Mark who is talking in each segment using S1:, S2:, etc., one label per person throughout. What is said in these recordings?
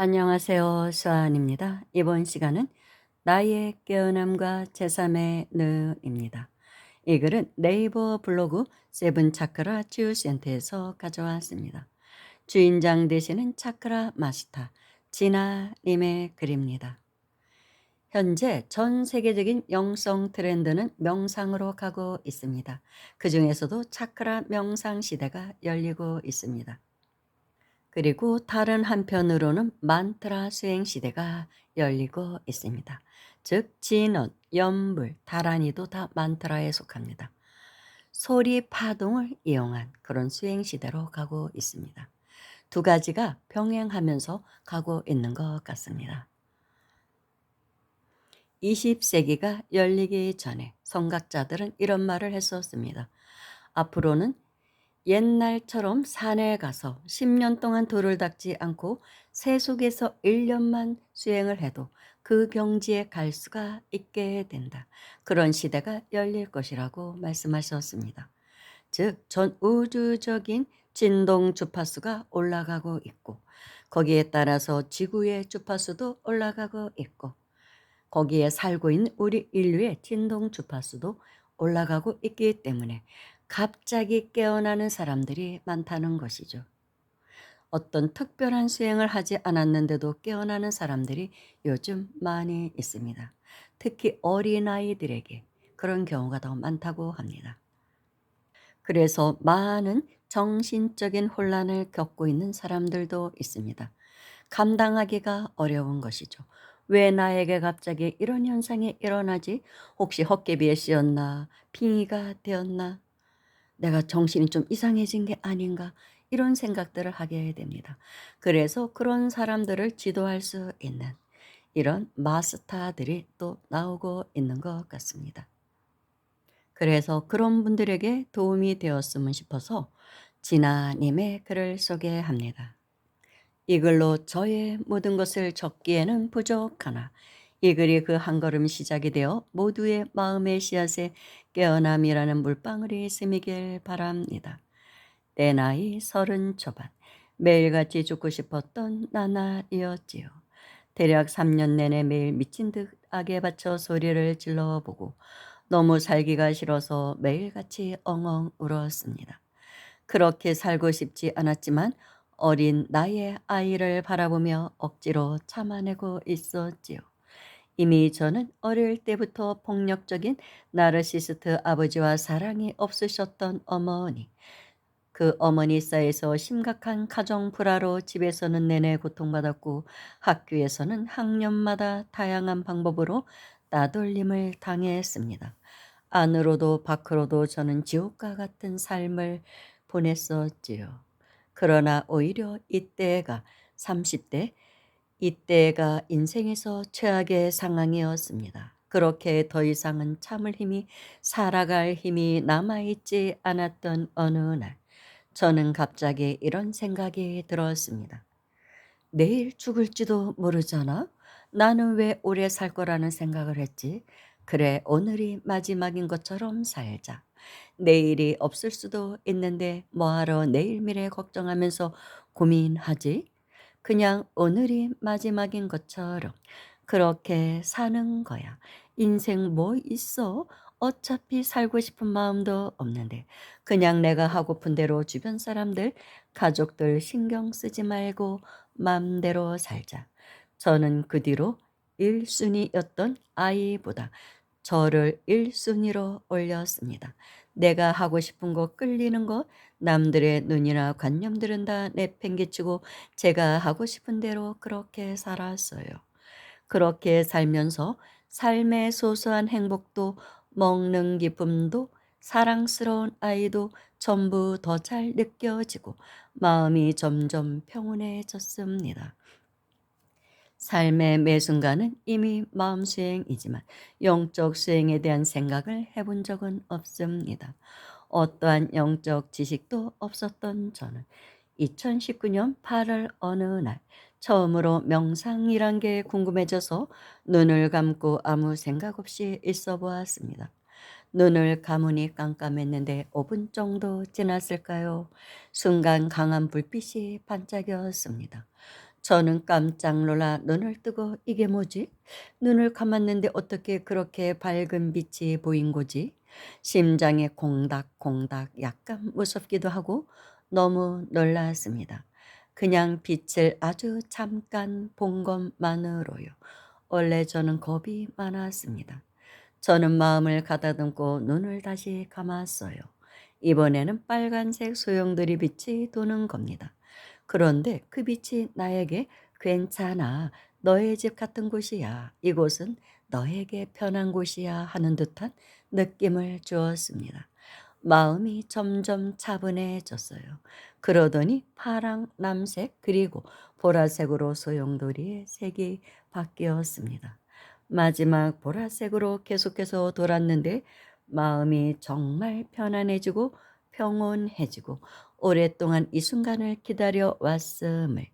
S1: 안녕하세요. 수아입니다. 이번 시간은 나의 깨어남과 제3의 눈입니다. 이 글은 네이버 블로그 세븐 차크라 치유 센터에서 가져왔습니다. 주인장 되시는 차크라 마스터 진아 님의 글입니다. 현재 전 세계적인 영성 트렌드는 명상으로 가고 있습니다. 그 중에서도 차크라 명상 시대가 열리고 있습니다. 그리고 다른 한편으로는 만트라 수행 시대가 열리고 있습니다. 즉 진원, 연불, 다란이도 다 만트라에 속합니다. 소리 파동을 이용한 그런 수행 시대로 가고 있습니다. 두 가지가 병행하면서 가고 있는 것 같습니다. 20세기가 열리기 전에 성각자들은 이런 말을 했었습니다. 앞으로는 옛날처럼 산에 가서 10년 동안 돌을 닦지 않고 세속에서 1년만 수행을 해도 그 경지에 갈 수가 있게 된다. 그런 시대가 열릴 것이라고 말씀하셨습니다. 즉, 전 우주적인 진동 주파수가 올라가고 있고, 거기에 따라서 지구의 주파수도 올라가고 있고, 거기에 살고 있는 우리 인류의 진동 주파수도 올라가고 있기 때문에 갑자기 깨어나는 사람들이 많다는 것이죠. 어떤 특별한 수행을 하지 않았는데도 깨어나는 사람들이 요즘 많이 있습니다. 특히 어린아이들에게 그런 경우가 더 많다고 합니다. 그래서 많은 정신적인 혼란을 겪고 있는 사람들도 있습니다. 감당하기가 어려운 것이죠. 왜 나에게 갑자기 이런 현상이 일어나지? 혹시 헛개비에 씌었나? 빙의가 되었나? 내가 정신이 좀 이상해진 게 아닌가 이런 생각들을 하게 됩니다. 그래서 그런 사람들을 지도할 수 있는 이런 마스터들이 또 나오고 있는 것 같습니다. 그래서 그런 분들에게 도움이 되었으면 싶어서 진아님의 글을 소개합니다. 이 글로 저의 모든 것을 적기에는 부족하나 이 글이 그 한 걸음 시작이 되어 모두의 마음의 씨앗에 깨어남이라는 물방울이 스미길 바랍니다. 내 나이 서른 초반 매일같이 죽고 싶었던 나날이었지요. 대략 3년 내내 매일 미친 듯 악에 받쳐 소리를 질러보고 너무 살기가 싫어서 매일같이 엉엉 울었습니다. 그렇게 살고 싶지 않았지만 어린 나의 아이를 바라보며 억지로 참아내고 있었지요. 이미 저는 어릴 때부터 폭력적인 나르시스트 아버지와 사랑이 없으셨던 어머니, 그 어머니 사이에서 심각한 가정 불화로 집에서는 내내 고통받았고 학교에서는 학년마다 다양한 방법으로 따돌림을 당했습니다. 안으로도 밖으로도 저는 지옥과 같은 삶을 보냈었지요. 그러나 오히려 이때가 30대 이때가 인생에서 최악의 상황이었습니다. 그렇게 더 이상은 참을 힘이 살아갈 힘이 남아있지 않았던 어느 날 저는 갑자기 이런 생각이 들었습니다. 내일 죽을지도 모르잖아? 나는 왜 오래 살 거라는 생각을 했지? 그래, 오늘이 마지막인 것처럼 살자. 내일이 없을 수도 있는데 뭐하러 내일 미래 걱정하면서 고민하지? 그냥 오늘이 마지막인 것처럼 그렇게 사는 거야. 인생 뭐 있어? 어차피 살고 싶은 마음도 없는데 그냥 내가 하고픈 대로 주변 사람들, 가족들 신경 쓰지 말고 맘대로 살자. 저는 그 뒤로 1순위였던 아이보다 저를 1순위로 올렸습니다. 내가 하고 싶은 거 끌리는 거 남들의 눈이나 관념들은 다 내팽개치고 제가 하고 싶은 대로 그렇게 살았어요. 그렇게 살면서 삶의 소소한 행복도 먹는 기쁨도 사랑스러운 아이도 전부 더 잘 느껴지고 마음이 점점 평온해졌습니다. 삶의 매 순간은 이미 마음 수행이지만 영적 수행에 대한 생각을 해본 적은 없습니다. 어떠한 영적 지식도 없었던 저는 2019년 8월 어느 날 처음으로 명상이란 게 궁금해져서 눈을 감고 아무 생각 없이 있어 보았습니다. 눈을 감으니 깜깜했는데 5분 정도 지났을까요? 순간 강한 불빛이 반짝였습니다. 저는 깜짝 놀라 눈을 뜨고 이게 뭐지? 눈을 감았는데 어떻게 그렇게 밝은 빛이 보인 거지? 심장이 콩닥콩닥 약간 무섭기도 하고 너무 놀랐습니다. 그냥 빛을 아주 잠깐 본 것만으로요. 원래 저는 겁이 많았습니다. 저는 마음을 가다듬고 눈을 다시 감았어요. 이번에는 빨간색 소용돌이 빛이 도는 겁니다. 그런데 그 빛이 나에게 괜찮아. 너의 집 같은 곳이야. 이곳은 너에게 편한 곳이야 하는 듯한 느낌을 주었습니다. 마음이 점점 차분해졌어요. 그러더니 파랑, 남색, 그리고 보라색으로 소용돌이의 색이 바뀌었습니다. 마지막 보라색으로 계속해서 돌았는데 마음이 정말 편안해지고 평온해지고 오랫동안 이 순간을 기다려 왔음을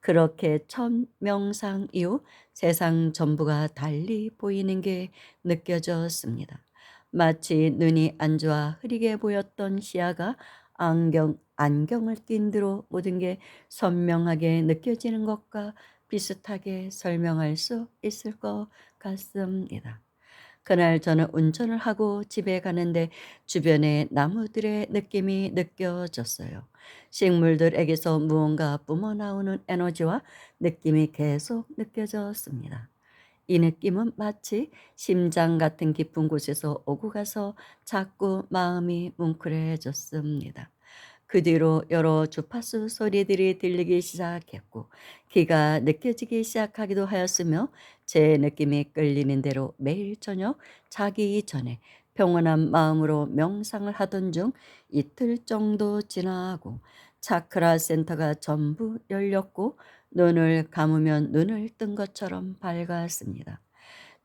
S1: 그렇게 첫 명상 이후 세상 전부가 달리 보이는 게 느껴졌습니다. 마치 눈이 안 좋아 흐리게 보였던 시야가 안경, 안경을 낀 뒤로 모든 게 선명하게 느껴지는 것과 비슷하게 설명할 수 있을 것 같습니다. 그날 저는 운전을 하고 집에 가는데 주변의 나무들의 느낌이 느껴졌어요. 식물들에게서 무언가 뿜어나오는 에너지와 느낌이 계속 느껴졌습니다. 이 느낌은 마치 심장 같은 깊은 곳에서 오고 가서 자꾸 마음이 뭉클해졌습니다. 그 뒤로 여러 주파수 소리들이 들리기 시작했고 귀가 느껴지기 시작하기도 하였으며 제 느낌이 끌리는 대로 매일 저녁 자기 전에 평온한 마음으로 명상을 하던 중 이틀 정도 지나고 차크라 센터가 전부 열렸고 눈을 감으면 눈을 뜬 것처럼 밝았습니다.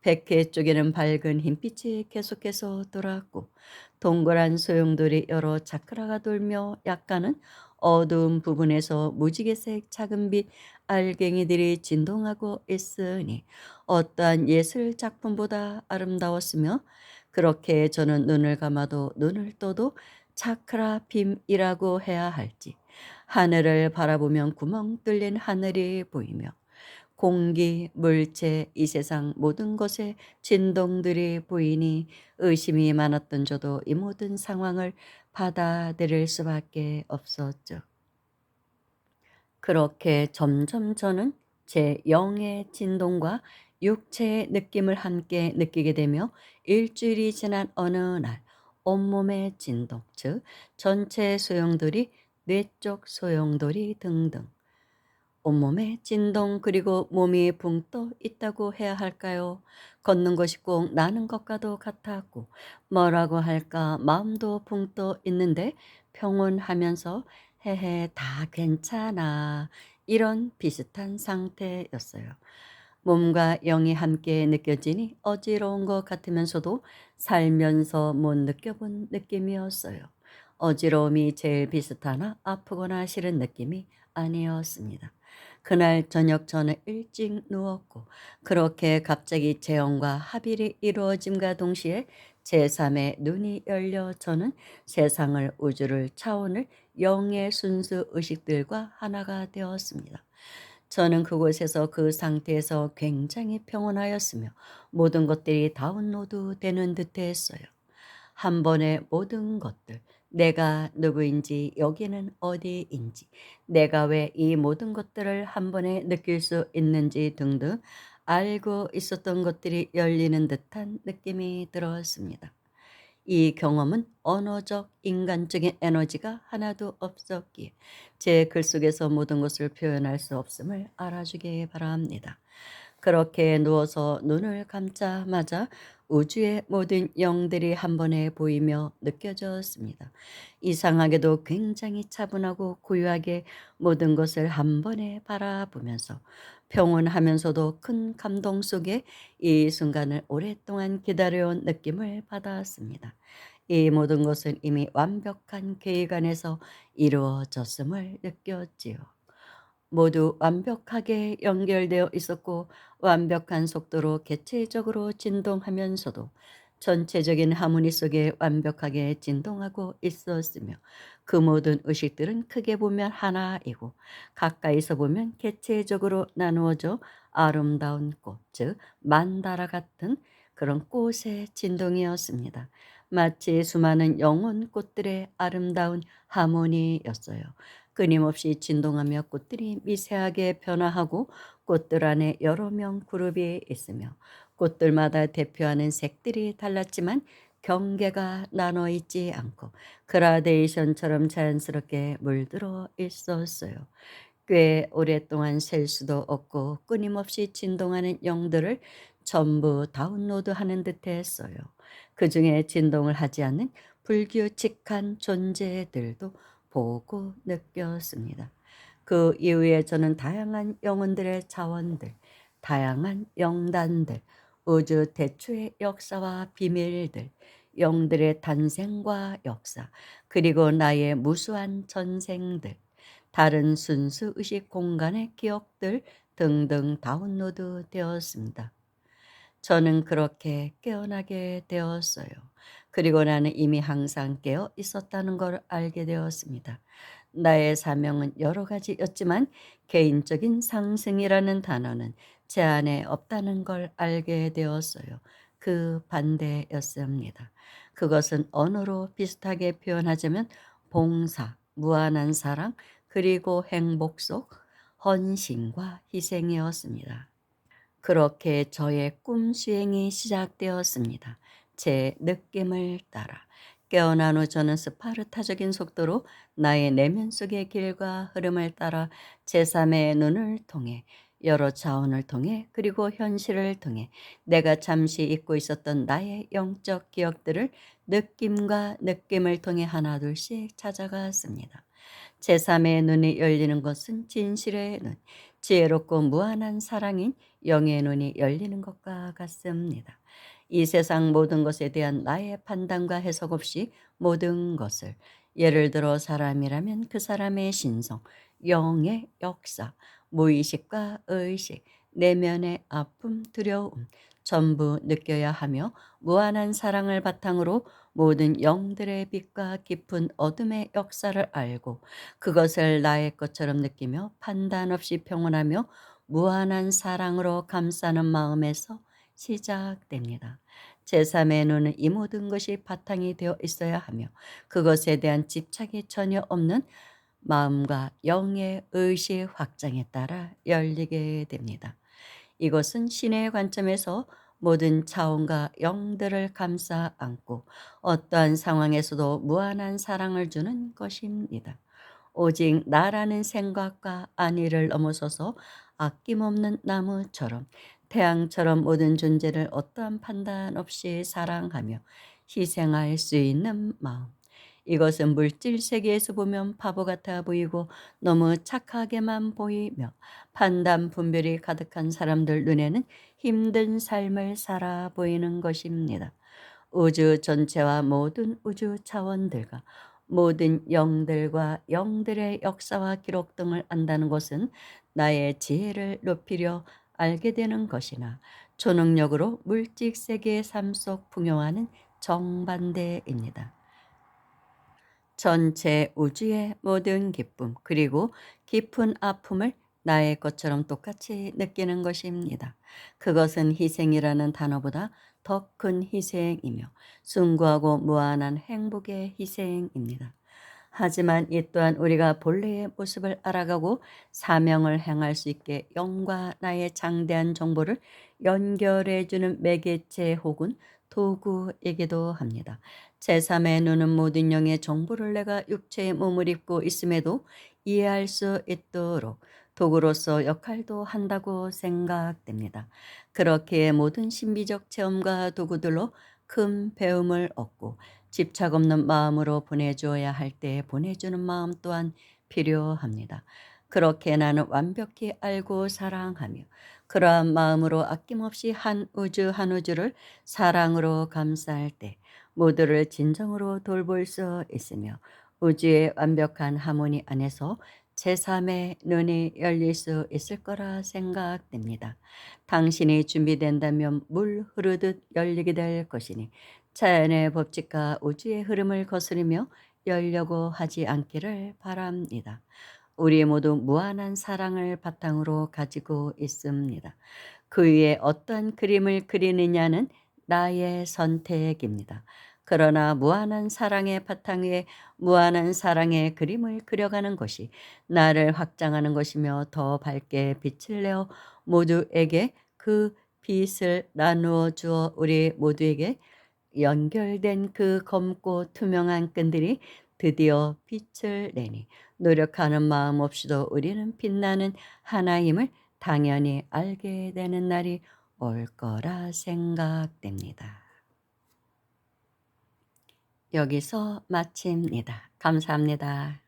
S1: 백회 쪽에는 밝은 흰빛이 계속해서 돌았고 동그란 소용돌이 여러 차크라가 돌며 약간은 어두운 부분에서 무지개색 작은 빛 알갱이들이 진동하고 있으니 어떠한 예술 작품보다 아름다웠으며 그렇게 저는 눈을 감아도 눈을 떠도 차크라 빔이라고 해야 할지 하늘을 바라보면 구멍 뚫린 하늘이 보이며 공기, 물체, 이 세상 모든 것에 진동들이 보이니 의심이 많았던 저도 이 모든 상황을 받아들일 수밖에 없었죠. 그렇게 점점 저는 제 영의 진동과 육체의 느낌을 함께 느끼게 되며 일주일이 지난 어느 날 온몸의 진동, 즉 전체 소용돌이, 뇌 쪽 소용돌이 등등 온몸에 진동 그리고 몸이 붕 떠 있다고 해야 할까요? 걷는 것이 꼭 나는 것과도 같았고 뭐라고 할까 마음도 붕 떠 있는데 평온하면서 헤헤 다 괜찮아 이런 비슷한 상태였어요. 몸과 영이 함께 느껴지니 어지러운 것 같으면서도 살면서 못 느껴본 느낌이었어요. 어지러움이 제일 비슷하나 아프거나 싫은 느낌이 아니었습니다. 그날 저녁 저는 일찍 누웠고 그렇게 갑자기 재혼과 합일이 이루어짐과 동시에 제3의 눈이 열려 저는 세상을 우주를 차원을 영의 순수 의식들과 하나가 되었습니다. 저는 그곳에서 그 상태에서 굉장히 평온하였으며 모든 것들이 다운로드 되는 듯했어요. 한 번에 모든 것들, 내가 누구인지, 여기는 어디인지, 내가 왜 이 모든 것들을 한 번에 느낄 수 있는지 등등 알고 있었던 것들이 열리는 듯한 느낌이 들었습니다. 이 경험은 언어적, 인간적인 에너지가 하나도 없었기에 제 글 속에서 모든 것을 표현할 수 없음을 알아주기 바랍니다. 그렇게 누워서 눈을 감자마자 우주의 모든 영들이 한 번에 보이며 느껴졌습니다. 이상하게도 굉장히 차분하고 고요하게 모든 것을 한 번에 바라보면서 평온하면서도 큰 감동 속에 이 순간을 오랫동안 기다려온 느낌을 받았습니다. 이 모든 것은 이미 완벽한 계획 안에서 이루어졌음을 느꼈지요. 모두 완벽하게 연결되어 있었고 완벽한 속도로 개체적으로 진동하면서도 전체적인 하모니 속에 완벽하게 진동하고 있었으며 그 모든 의식들은 크게 보면 하나이고 가까이서 보면 개체적으로 나누어져 아름다운 꽃, 즉 만다라 같은 그런 꽃의 진동이었습니다. 마치 수많은 영혼 꽃들의 아름다운 하모니였어요. 끊임없이 진동하며 꽃들이 미세하게 변화하고 꽃들 안에 여러 명 그룹이 있으며 꽃들마다 대표하는 색들이 달랐지만 경계가 나눠 있지 않고 그라데이션처럼 자연스럽게 물들어 있었어요. 꽤 오랫동안 셀 수도 없고 끊임없이 진동하는 영들을 전부 다운로드하는 듯 했어요. 그 중에 진동을 하지 않는 불규칙한 존재들도 보고 느꼈습니다. 그 이후에 저는 다양한 영혼들의 자원들, 다양한 영단들, 우주 대초의 역사와 비밀들, 영들의 탄생과 역사, 그리고 나의 무수한 전생들, 다른 순수 의식 공간의 기억들 등등 다운로드 되었습니다. 저는 그렇게 깨어나게 되었어요. 그리고 나는 이미 항상 깨어 있었다는 걸 알게 되었습니다. 나의 사명은 여러 가지였지만 개인적인 상승이라는 단어는 제 안에 없다는 걸 알게 되었어요. 그 반대였습니다. 그것은 언어로 비슷하게 표현하자면 봉사, 무한한 사랑, 그리고 행복 속 헌신과 희생이었습니다. 그렇게 저의 꿈 수행이 시작되었습니다. 제 느낌을 따라 깨어난 후 저는 스파르타적인 속도로 나의 내면 속의 길과 흐름을 따라 제3의 눈을 통해 여러 차원을 통해 그리고 현실을 통해 내가 잠시 잊고 있었던 나의 영적 기억들을 느낌과 느낌을 통해 하나둘씩 찾아갔습니다. 제3의 눈이 열리는 것은 진실의 눈, 지혜롭고 무한한 사랑인 영의 눈이 열리는 것과 같습니다. 이 세상 모든 것에 대한 나의 판단과 해석 없이 모든 것을 예를 들어 사람이라면 그 사람의 신성, 영의 역사, 무의식과 의식, 내면의 아픔, 두려움 전부 느껴야 하며 무한한 사랑을 바탕으로 모든 영들의 빛과 깊은 어둠의 역사를 알고 그것을 나의 것처럼 느끼며 판단 없이 평온하며 무한한 사랑으로 감싸는 마음에서 시작됩니다. 제3의 눈은 이 모든 것이 바탕이 되어 있어야 하며 그것에 대한 집착이 전혀 없는 마음과 영의 의식 확장에 따라 열리게 됩니다. 이것은 신의 관점에서 모든 차원과 영들을 감싸 안고 어떠한 상황에서도 무한한 사랑을 주는 것입니다. 오직 나라는 생각과 안위를 넘어서서 아낌없는 나무처럼 태양처럼 모든 존재를 어떠한 판단 없이 사랑하며 희생할 수 있는 마음. 이것은 물질 세계에서 보면 바보 같아 보이고 너무 착하게만 보이며 판단 분별이 가득한 사람들 눈에는 힘든 삶을 살아 보이는 것입니다. 우주 전체와 모든 우주 차원들과 모든 영들과 영들의 역사와 기록 등을 안다는 것은 나의 지혜를 높이려 알게 되는 것이나 초능력으로 물질 세계의 삶 속 풍요하는 정반대입니다. 전체 우주의 모든 기쁨 그리고 깊은 아픔을 나의 것처럼 똑같이 느끼는 것입니다. 그것은 희생이라는 단어보다 더 큰 희생이며 숭고하고 무한한 행복의 희생입니다. 하지만 이 또한 우리가 본래의 모습을 알아가고 사명을 행할 수 있게 영과 나의 장대한 정보를 연결해주는 매개체 혹은 도구이기도 합니다. 제3의 눈은 모든 영의 정보를 내가 육체의 몸을 입고 있음에도 이해할 수 있도록 도구로서 역할도 한다고 생각됩니다. 그렇게 모든 신비적 체험과 도구들로 큰 배움을 얻고 집착 없는 마음으로 보내주어야 할때 보내주는 마음 또한 필요합니다. 그렇게 나는 완벽히 알고 사랑하며 그러한 마음으로 아낌없이 한 우주 한 우주를 사랑으로 감싸할 때 모두를 진정으로 돌볼 수 있으며 우주의 완벽한 하모니 안에서 제3의 눈이 열릴 수 있을 거라 생각됩니다. 당신이 준비된다면 물 흐르듯 열리게 될 것이니 자연의 법칙과 우주의 흐름을 거스르며 열려고 하지 않기를 바랍니다. 우리 모두 무한한 사랑을 바탕으로 가지고 있습니다. 그 위에 어떤 그림을 그리느냐는 나의 선택입니다. 그러나 무한한 사랑의 바탕 위에 무한한 사랑의 그림을 그려가는 것이 나를 확장하는 것이며 더 밝게 빛을 내어 모두에게 그 빛을 나누어 주어 우리 모두에게 연결된 그 검고 투명한 끈들이 드디어 빛을 내니 노력하는 마음 없이도 우리는 빛나는 하나임을 당연히 알게 되는 날이 올 거라 생각됩니다. 여기서 마칩니다. 감사합니다.